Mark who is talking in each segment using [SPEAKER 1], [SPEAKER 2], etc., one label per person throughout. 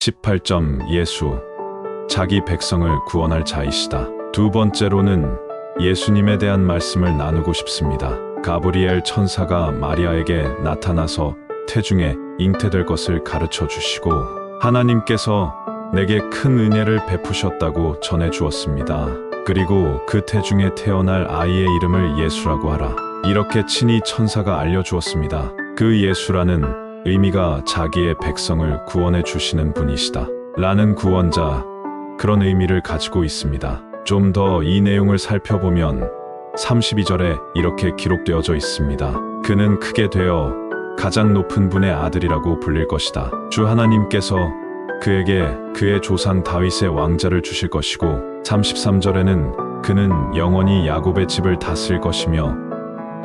[SPEAKER 1] 18점 예수 자기 백성을 구원할 자이시다. 두 번째로는 예수님에 대한 말씀을 나누고 싶습니다. 가브리엘 천사가 마리아에게 나타나서 태중에 잉태될 것을 가르쳐 주시고 하나님께서 내게 큰 은혜를 베푸셨다고 전해 주었습니다. 그리고 그 태중에 태어날 아이의 이름을 예수라고 하라. 이렇게 친히 천사가 알려 주었습니다. 그 예수라는 의미가 자기의 백성을 구원해 주시는 분이시다. 라는 구원자, 그런 의미를 가지고 있습니다. 좀 더 이 내용을 살펴보면 32절에 이렇게 기록되어져 있습니다. 그는 크게 되어 가장 높은 분의 아들이라고 불릴 것이다. 주 하나님께서 그에게 그의 조상 다윗의 왕자를 주실 것이고 33절에는 그는 영원히 야곱의 집을 다스릴 것이며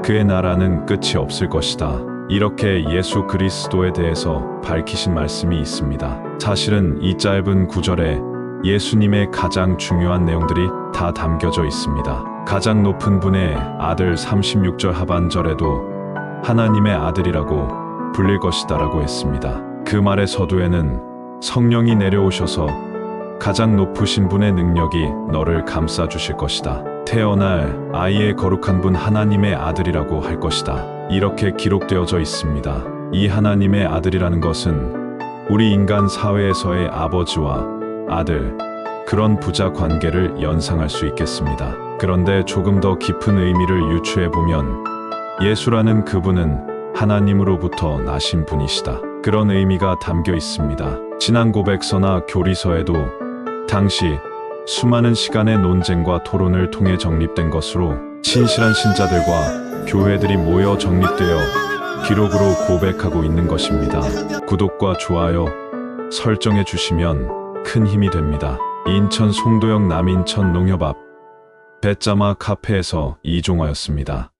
[SPEAKER 1] 그의 나라는 끝이 없을 것이다. 이렇게 예수 그리스도에 대해서 밝히신 말씀이 있습니다. 사실은 이 짧은 구절에 예수님의 가장 중요한 내용들이 다 담겨져 있습니다. 가장 높은 분의 아들 36절 하반절에도 하나님의 아들이라고 불릴 것이다라고 했습니다. 그 말의 서두에는 성령이 내려오셔서 가장 높으신 분의 능력이 너를 감싸 주실 것이다. 태어날 아이의 거룩한 분 하나님의 아들이라고 할 것이다. 이렇게 기록되어져 있습니다. 이 하나님의 아들이라는 것은 우리 인간 사회에서의 아버지와 아들, 그런 부자 관계를 연상할 수 있겠습니다. 그런데 조금 더 깊은 의미를 유추해 보면 예수라는 그분은 하나님으로부터 나신 분이시다. 그런 의미가 담겨 있습니다. 신앙 고백서나 교리서에도 당시 수많은 시간의 논쟁과 토론을 통해 정립된 것으로 신실한 신자들과 교회들이 모여 정립되어 기록으로 고백하고 있는 것입니다. 구독과 좋아요, 설정해 주시면 큰 힘이 됩니다. 인천 송도역 남인천 농협 앞 배짜마 카페에서 이종화였습니다.